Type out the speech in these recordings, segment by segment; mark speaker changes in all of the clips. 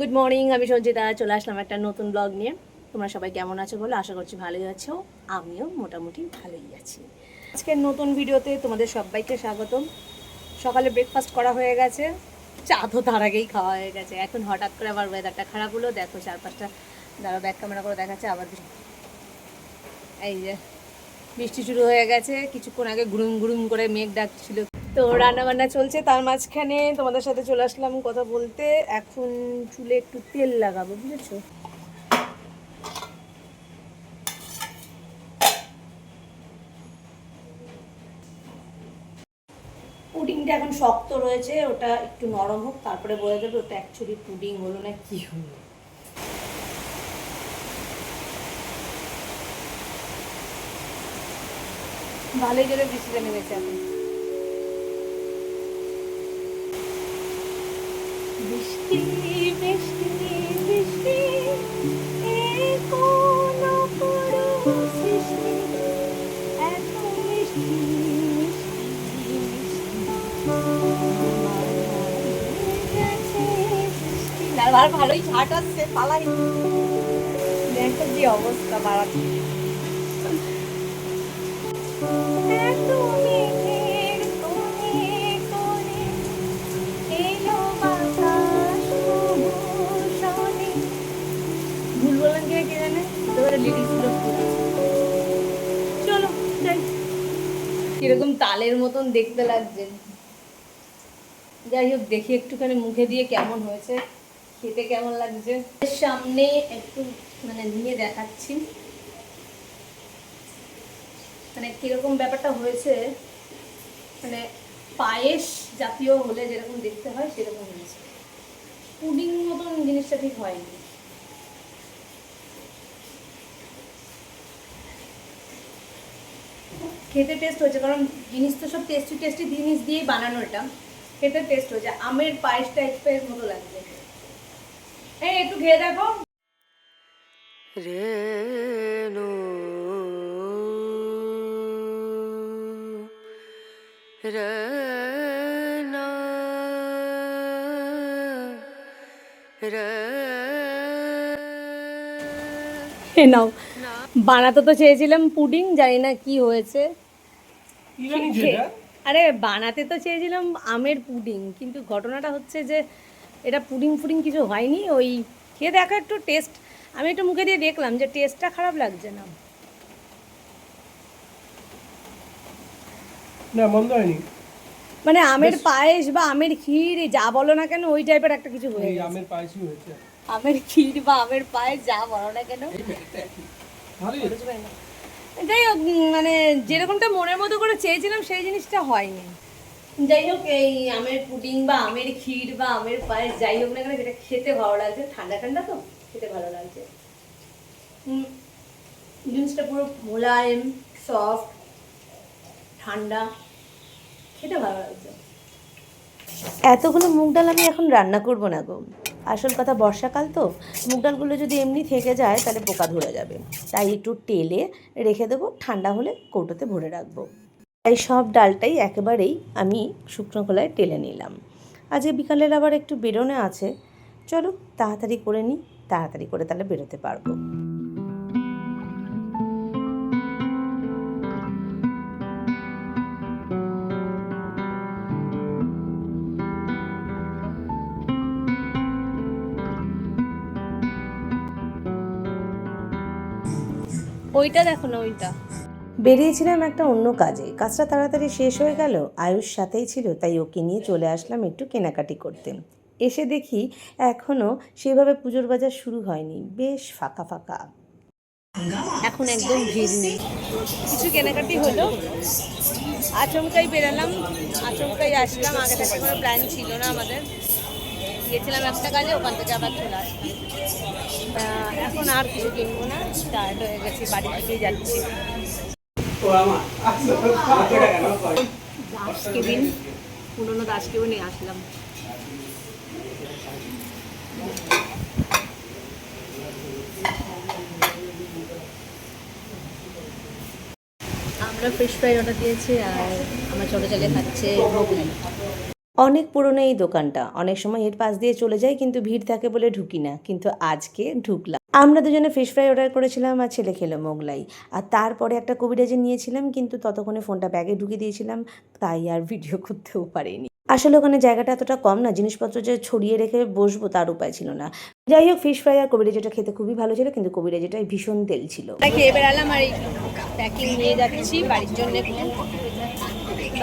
Speaker 1: Good morning আমি সঞ্জিতা। চলে আসলাম একটা নতুন ব্লগ নিয়ে। তোমরা সবাই কেমন আছো বলো? আশা করছি ভালোই আছো। আমিও মোটামুটি ভালোই আছি। আজকের নতুন ভিডিওতে তোমাদের সবাইকে স্বাগতম। সকালে ব্রেকফাস্ট করা হয়ে গেছে। চা তো তার আগেই খাওয়া হয়ে গেছে। এখন হঠাৎ করে আবার ওয়েদারটা খারাপ হলো। দেখো চারপাশটা। দাঁড়া ব্যাক ক্যামেরা করে দেখাচ্ছে, আবার এই যে, বৃষ্টি শুরু হয়ে গেছে। কিছুক্ষণ আগে গুরুম গুরুম করে মেঘ ডাকছিল। তো রান্না বান্না চলছে, তার মাঝখানে তোমাদের সাথে চলে আসলাম কথা বলতে। এখন চুলে একটু তেল লাগাবো, বুঝেছ? পুডিংটা এখন শক্ত রয়েছে, ওটা একটু নরম হোক, তারপরে বোঝা যাবে ওটা অ্যাকচুয়ালি পুডিং হলো না কি হলো। ভালোই জোরে বৃষ্টিটা নেমেছে এখন বৃষ্টি বৃষ্টি বৃষ্টি এ কোন পুরো সৃষ্টি এত মিষ্টি মিষ্টি মিষ্টি আমার হারিয়ে গেছে সৃষ্টি। আর ভালো ভালোই ঝাট আসছে পালাই দেখো কি অবস্থা বাড়াচ্ছে কীরকম তালের মতন দেখতে লাগছে। যাই হোক, দেখি একটুখানি মুখে দিয়ে কেমন হয়েছে, খেতে কেমন লাগছে। সামনে একটু মানে নিয়ে দেখাচ্ছি। মানে কীরকম ব্যাপারটা হয়েছে মানে পায়েস জাতীয় হলে যেরকম দেখতে হয়, সেরকম হয়েছে। পুডিং মতন জিনিসটা ঠিক হয়নি। খেতে টেস্ট হয়েছে কারণ জিনিস তো সব টেস্টি টেস্টি জিনিস দিয়েই বানানো এটা। খেতে টেস্ট হয়েছে আমের পায়েস টাইপের মতো লাগছে। এই একটু খেয়ে দেখো।
Speaker 2: রেণু
Speaker 1: এ নাও বানাতে তো চেয়েছিলাম পুডিং জানি না কি হয়েছে। আরে বানাতে তো চেয়েছিলাম আমের পুডিং কিন্তু ঘটনাটা হচ্ছে যে এটা পুডিং ফুডিং কিছু হয়নি ওই খেয়ে দেখো একটু টেস্ট আমি একটু মুখে দিয়ে দেখলাম যে টেস্টটা খারাপ লাগছে না।
Speaker 3: না মন্দ হয়নি।
Speaker 1: মানে আমের পায়েস বা আমের ক্ষীর যা বলো না কেন ওই টাইপের একটা কিছু হয়ে গেছে।
Speaker 3: আমের পায়েসই হয়েছে।
Speaker 1: আমের ক্ষীর বা আমের পায়েস যা বলো না কেন।
Speaker 3: ভালোই
Speaker 1: যাই হোক মানে যেরকমটা মনের মতো করে চেয়েছিলাম সেই জিনিসটা হয়নি। যাই হোক এই আমের পুডিং বা আমের ক্ষীর বা আমের পায়েস যাই হোক না কেন যেটা খেতে ভালো লাগছে। ঠান্ডা ঠান্ডা তো খেতে ভালো লাগছে। জিনিসটা পুরো মোলায়েম সফট ঠান্ডা খেতে ভালো লাগছে। এতগুলো মুগ ডাল আমি এখন রান্না করব না গো। আসল কথা বর্ষাকাল তো, মুগ ডালগুলো যদি এমনি থেকে যায় তাহলে পোকা ধরে যাবে। তাই একটু টেলে রেখে দেবো, ঠান্ডা হলে কৌটোতে ভরে রাখব। তাই সব ডালটাই একেবারেই আমি শুকনো খোলায় টেলে নিলাম। আজকে বিকালের আবার একটু বেরোনো আছে। চলো তাড়াতাড়ি করে নিই, তাড়াতাড়ি করে তাহলে বেরোতে পারব। ওইটা দেখো না ওইটা। বেরিয়েছিলাম একটা অন্য কাজে। কাজটা তাড়াতাড়ি শেষ হয়ে গেল আয়ুষ সাথেই ছিল তাই ওকে নিয়ে চলে আসলাম একটু কেনাকাটি করতে। এসে দেখি এখনও সেভাবে পুজোর বাজার শুরু হয়নি বেশ ফাঁকা ফাঁকা। এখন একদম ভিড় নেই। কিছু কেনাকাটি হলো? আচমকাই বেরালাম আচমকাই আসলাম আগে থেকে কোনো প্ল্যান ছিল না আমাদের। গেছিলাম একটা কাজে, ওখান থেকে আবার চলে আসলাম। এখন আর কিছু কিনবো না টায়ার্ড হয়ে গেছি, বাড়ি থেকেই যাচ্ছি। দাস কেবিন, পুরোনো দাস কেবিনে আসলাম। আমরা ফিশ ফ্রাই অর্ডার দিয়েছি আর আমার ছোটো ছেলে মোগলাই অনেক পুরনো এই দোকানটা। অনেক সময় এর পাশ দিয়ে চলে যাই, কিন্তু ভিড় থাকে বলে ঢুকি না। কিন্তু আজকে ঢুকলাম। আমরা দুজনে ফিশ ফ্রাই অর্ডার করেছিলাম আর ছেলে খেলো মোগলাই। আর তারপরে একটা কবিরাজে নিয়েছিলাম, কিন্তু ততক্ষণে ফোনটা ব্যাগে ঢুকিয়ে দিয়েছিলাম। তাই আর ভিডিও করতেও পারিনি। আসলে ওখানে জায়গাটা এতটা কম না, জিনিসপত্র যে ছড়িয়ে রেখে বসবো তার উপায় ছিল না। যাই হোক ফিশ ফ্রাই আর কবিরাজিটা খেতে খুবই ভালো ছিল, কিন্তু কবিরাজিটায় ভীষণ তেল ছিল।
Speaker 4: খেয়ে বেড়ালাম আর প্যাকিং নিয়ে যাচ্ছি, বাড়ির জন্য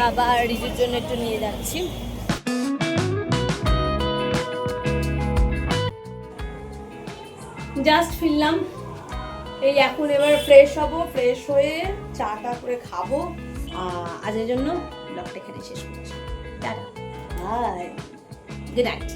Speaker 4: বাবা আর রিজুর জন্য একটু নিয়ে যাচ্ছি। জাস্ট ফিরলাম। এই এখন এবার ফ্রেশ হব ফ্রেশ হয়ে চা টা করে খাব। আজের জন্য ব্লগটা এখানে শেষ করছি। টাটা। Bye good night